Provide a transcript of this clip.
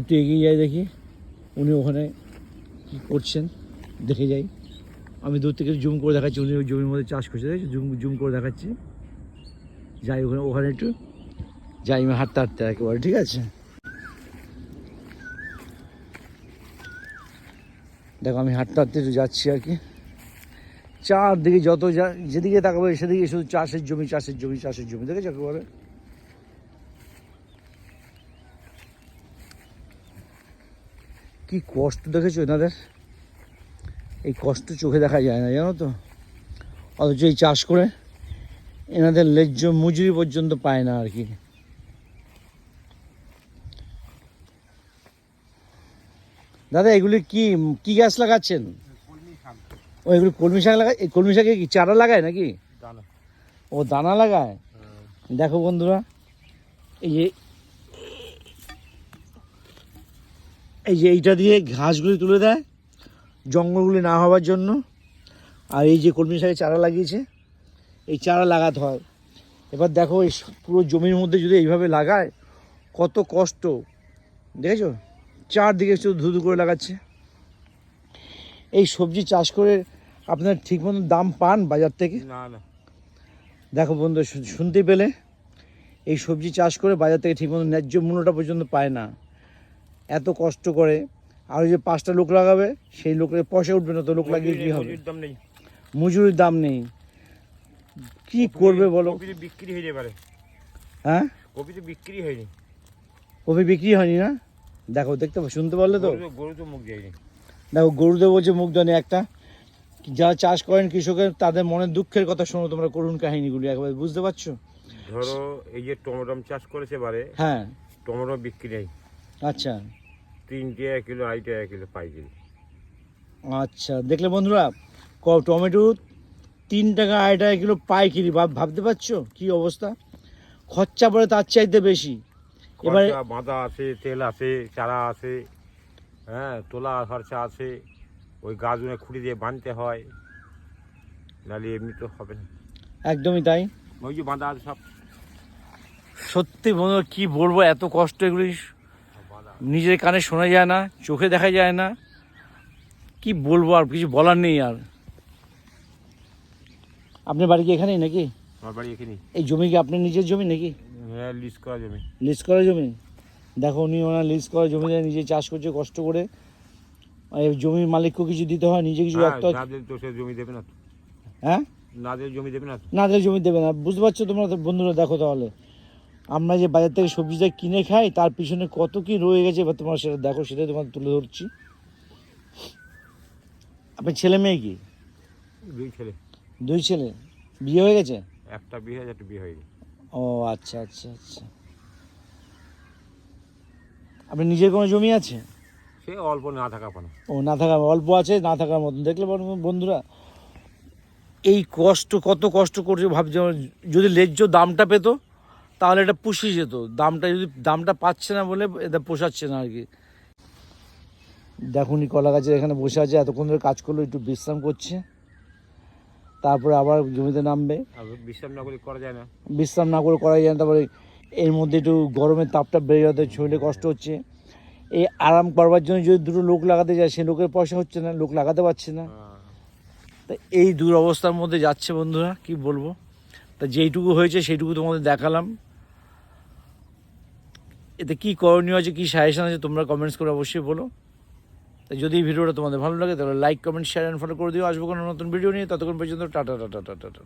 একটু এগিয়ে যাই দেখি। উনি ওখানে কী করছেন, দেখে যাই। আমি দূর থেকে জুম করে দেখাচ্ছি, উনি ওই জমির মধ্যে চাষ করছে জুম জুম করে দেখাচ্ছি। যাই ওখানে ওখানে একটু যাই, আমি হাঁটতে হাঁটতে একেবারে, ঠিক আছে? দেখো, আমি হাঁটতে হাঁটতে একটু যাচ্ছি আর কি। চারদিকে যত যা, যেদিকে তাকাবে, সেদিকে শুধু চাষের জমি চাষের জমি চাষের জমি, দেখেছ একেবারে? কি কষ্ট দেখেছ এনাদের? এই কষ্ট চোখে দেখা যায় না জানো তো? অথচ এই চাষ করে এনাদের লেজ্জ মজুরি পর্যন্ত পায় না আর কি। দাদা এগুলি কি কি গাছ লাগাচ্ছেন? ও এগুলি কলমি শাক লাগায় এই কলমি শাকে কি চারা লাগায় নাকি? ও দানা লাগায়? দেখো বন্ধুরা এই যে এই যে এইটা দিয়ে ঘাসগুলি তুলে দেয় জঙ্গলগুলি না হওয়ার জন্য। আর এই যে কলমি শাকের চারা লাগিয়েছে এই চারা লাগাতে হয়। এবার দেখো এই পুরো জমির মধ্যে যদি এইভাবে লাগায় কত কষ্ট। দেখেছ? চারদিকে শুধু ধুধু করে লাগাচ্ছে। এই সবজি চাষ করে আপনার ঠিক মতো দাম পান বাজার থেকে? না না। দেখো বন্ধু শুনতে পেলে এই সবজি চাষ করে বাজার থেকে ঠিকমতো ন্যায্য মূল্যটা পর্যন্ত পায় না। এত কষ্ট করে। আর ওই যে পাঁচটা লোক লাগাবে সেই লোকের পয়সা উঠবে না তো লোক লাগিয়ে কী হবে? মজুরির দাম নেই। কি করবে বলো? বিক্রি হয়ে পারে হ্যাঁ? কপিতে বিক্রি হয়নি। কপি বিক্রি হয়নি না? দেখো দেখতে শুনতে পারলে তো। গরু তো- মুখ যায়নি দেখো গরুদেব বলছে মুগ্ধনি একটা। যারা চাষ করেন কৃষকের তাদের মনের দুঃখের কথা শোনো তোমরা করুণ কাহিনীগুলি একবার বুঝতে পারছ? ধরো এই যে টমেটো চাষ করেছে এবারে হ্যাঁ। টমেটো বিক্রি নেই। আচ্ছা। তিন টাকা কিলো আড়াই টাকা কিলো পাইকারি। আচ্ছা দেখলে বন্ধুরা ক টমেটো তিন টাকা আড়াই টাকা কিলো পাইকিরি ভাব ভাবতে পারছ? কি অবস্থা? খরচা পড়ে তার চাইতে বেশি। এবারে বাঁধা আছে তেল আছে চারা আছে হ্যাঁ তোলা খরচা আছে ওই গাছগুলো খুঁড়ি দিয়ে বাঁধতে হয় নাহলে এমনি তো হবে না। একদমই তাই। ওই যে বাঁধা আছে সব। সত্যি বন্ধুরা কি বলব এত কষ্ট এগুলি নিজের কানে শোনা যায় না চোখে দেখা যায় না। কি বলব আর কিছু বলার নেই আর। আপনার বাড়ি কি এখানেই নাকি? আমার বাড়ি এখানেই। এই জমি কি আপনার নিজের জমি নাকি? হ্যাঁ লিজ করা জমি। লিজ করা জমি? দেখো উনি ওনার লিজ করা জমিতে নিজে চাষ করছে কষ্ট করে। এই জমির মালিককেও কিছু দিতে হয় নিজে কিছু হ্যাঁ, একটা না তো সে জমি দেবে না। হ্যাঁ? না দিলে জমি দেবে না। না দিলে জমি দেবে না। বুঝতে পারছ তোমরা তো বন্ধুরা দেখো তাহলে। আমরা যে বাজার থেকে সবজিটা কিনে খাই তার পিছনে কত কি রয়ে গেছে এবার তোমরা সেটা দেখো সেটাই তোমার তুলে ধরছি। আপনার ছেলে মেয়ে কি? দুই ছেলে। দুই ছেলে। বিয়ে হয়ে গেছে? একটা বিয়ে হয়েছে একটা বিয়ে হয়নি ও আচ্ছা আচ্ছা আচ্ছা। আপনার নিজের কোনো জমি আছে? সে অল্প না থাকা পানা ও না থাকা অল্প আছে না থাকার মতন। দেখলে বন্ধু- বন্ধুরা এই কষ্ট কত কষ্ট করছে ভাবছে যদি ন্যায্য দামটা পেতো তাহলে এটা পুষিয়ে যেত। দামটা যদি দামটা পাচ্ছে না বলে এটা পোষাচ্ছে না আর কি। দেখুন কলা গাছের এখানে বসে আছে এতক্ষণ ধরে কাজ করল একটু বিশ্রাম করছে। তারপরে আবার জমিতে নামবে। বিশ্রাম না করে করা যায় না। বিশ্রাম না করে করা যায় না তারপরে এর মধ্যে একটু গরমের তাপটা বেড়ে যাতে শরীরে কষ্ট হচ্ছে। এই আরাম করবার জন্য যদি দুটো লোক লাগাতে যায় সে লোকের পয়সা হচ্ছে না লোক লাগাতে পারছে না। তা এই দুরবস্থার মধ্যে যাচ্ছে বন্ধুরা কি বলব? তা যেইটুকু হয়েছে সেইটুকু তোমাদের দেখালাম। এতে কী করণীয় আছে, কী সাজেশন আছে, তোমরা কমেন্টস করে অবশ্যই বলো। তাই যদি ভিডিওটা তোমাদের ভালো লাগে, তাহলে like comment share and follow করে দিও। আসব কোনো নতুন ভিডিও নিয়ে। ততক্ষণ পর্যন্ত টাটা টাটা টাটা টাটা।